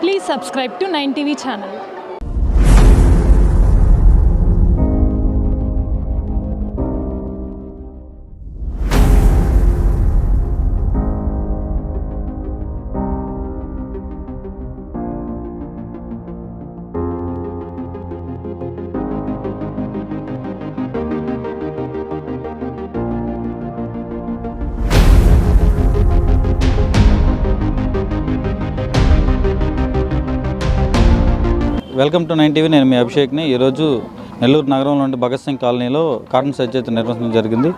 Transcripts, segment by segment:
Please subscribe to nine TV channel welcome to nine TV నేను మీ అభిషేక్ని. ఈరోజు నెల్లూరు నగరంలోని భగత్ సింగ్ కాలనీలో కాటన్ సత్యత నిర్వహించడం జరిగింది.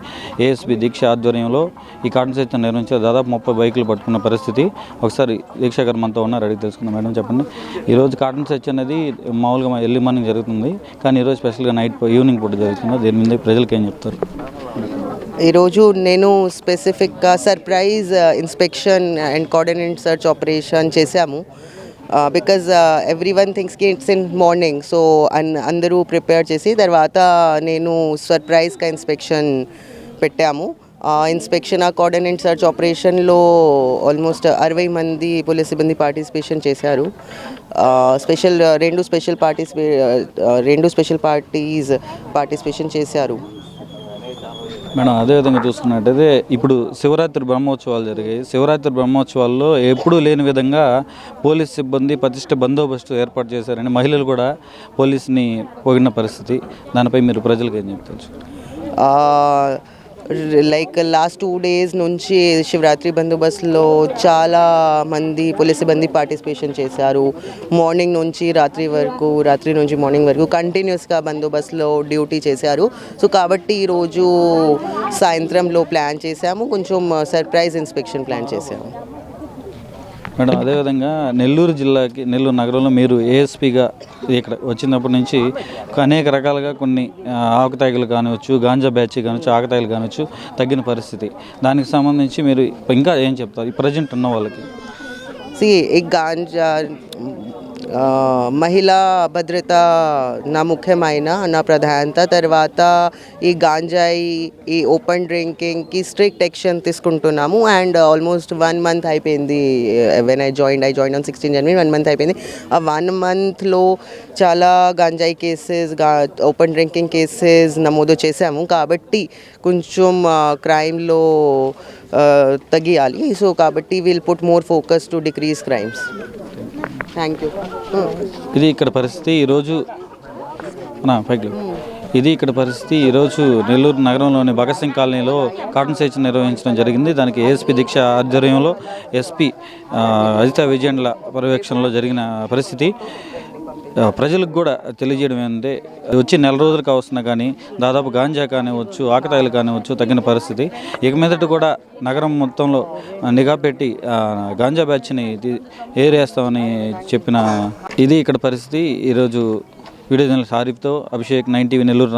ఏఎస్పి దీక్ష ఆధ్వర్యంలో ఈ కాటన్ సత్యత నిర్వహించే దాదాపు ముప్పై బైకులు పట్టుకున్న పరిస్థితి. ఒకసారి దీక్ష గారు మనతో ఉన్నారు అడిగి తెలుసుకుందాం. మేడం చెప్పండి. ఈరోజు కాటన్ సత్య అనేది మామూలుగా ఎర్లీ మార్నింగ్ జరుగుతుంది. కానీ ఈరోజు స్పెషల్గా నైట్ ఈవినింగ్ పూట జరుగుతుంది. దీని మీద ప్రజలకు ఏం చెప్తారు? ఈరోజు నేను స్పెసిఫిక్గా surprise inspection and coordinate search operation చేశాము. బికాజ్ ఎవ్రీ వన్ థింగ్స్కి ఇట్స్ ఇన్ మార్నింగ్ సో అన్ అందరూ ప్రిపేర్ చేసి తర్వాత నేను సర్ప్రైజ్గా ఇన్స్పెక్షన్ పెట్టాము. ఇన్స్పెక్షన్ ఆ కోఆర్డినేట్ సర్చ్ ఆపరేషన్లో ఆల్మోస్ట్ అరవై మంది పోలీస్ సిబ్బంది పార్టిసిపేషన్ చేశారు. స్పెషల్ రెండు స్పెషల్ పార్టీస్ రెండు స్పెషల్ పార్టీస్ పార్టిసిపేషన్ చేశారు. మేడం అదేవిధంగా చూసుకున్నట్టయితే ఇప్పుడు శివరాత్రి బ్రహ్మోత్సవాలు జరిగాయి. శివరాత్రి బ్రహ్మోత్సవాల్లో ఎప్పుడూ లేని విధంగా పోలీస్ సిబ్బంది పటిష్ట బందోబస్తు ఏర్పాటు చేశారని మహిళలు కూడా పోలీస్ని పోగిన పరిస్థితి. దానిపై మీరు ప్రజలకు ఏం చెప్తారు? లైక్ లాస్ట్ టూ డేస్ నుంచి శివరాత్రి బందోబస్తులో చాలా మంది పోలీస్ సిబ్బంది పార్టిసిపేషన్ చేశారు. మార్నింగ్ నుంచి రాత్రి వరకు రాత్రి నుంచి మార్నింగ్ వరకు కంటిన్యూస్గా బందోబస్తులో డ్యూటీ చేశారు. సో కాబట్టి ఈరోజు సాయంత్రంలో ప్లాన్ చేశాము. కొంచెం uh, సర్ప్రైజ్ ఇన్స్పెక్షన్ ప్లాన్ చేశాము. మేడం అదేవిధంగా నెల్లూరు జిల్లాకి నెల్లూరు నగరంలో మీరు ఏఎస్పీగా ఇక్కడ వచ్చినప్పటి నుంచి అనేక రకాలుగా కొన్ని ఆకుతాయిలు కానివచ్చు గాంజా బ్యాచ్ కానివచ్చు ఆకతాయిలు కానివచ్చు తగ్గిన పరిస్థితి. దానికి సంబంధించి మీరు ఇంకా ఏం చెప్తారు? ఈ ప్రజెంట్ ఉన్న వాళ్ళకి. సి ఈ గాంజా మహిళా భద్రత నా ముఖ్యమైన నా ప్రధానత. తర్వాత ఈ గాంజాయి ఈ ఓపెన్ డ్రింకింగ్కి స్ట్రిక్ట్ యాక్షన్ తీసుకుంటున్నాము. అండ్ ఆల్మోస్ట్ వన్ మంత్ అయిపోయింది. When I join I join on sixteen January one month అయిపోయింది. ఆ వన్ మంత్లో చాలా గాంజాయి కేసెస్గా ఓపెన్ డ్రింకింగ్ కేసెస్ నమోదు చేశాము. కాబట్టి కొంచెం క్రైమ్లో తగ్గియాలి. సో కాబట్టి will put more focus to decrease crimes thank you ఇది ఇక్కడ పరిస్థితి ఈరోజు పైకి ఇది ఇక్కడ పరిస్థితి ఈరోజు నెల్లూరు నగరంలోని భగత్ సింగ్ కాలనీలో కాటన్ సేచ్ నిర్వహించడం జరిగింది. దానికి ఏఎస్పీ దీక్ష ఆధ్వర్యంలో ఎస్పీ అజిత విజయండ్ల పర్యవేక్షణలో జరిగిన పరిస్థితి. ప్రజలకు కూడా తెలియజేయడం ఏంటంటే వచ్చి నెల రోజులు కావస్తున్నా కానీ దాదాపు గాంజా కానివచ్చు ఆకతాయిలు కానివచ్చు తగిన పరిస్థితి. ఇక మీదట కూడా నగరం మొత్తంలో నిఘా పెట్టి గాంజా బ్యాచ్ని ఏరేస్తామని చెప్పిన ఇది ఇక్కడ పరిస్థితి. ఈరోజు వీడియో జర్నలిస్ట్ ఆరిఫ్తో అభిషేక్ నైన్ టీవీ నెల్లూరు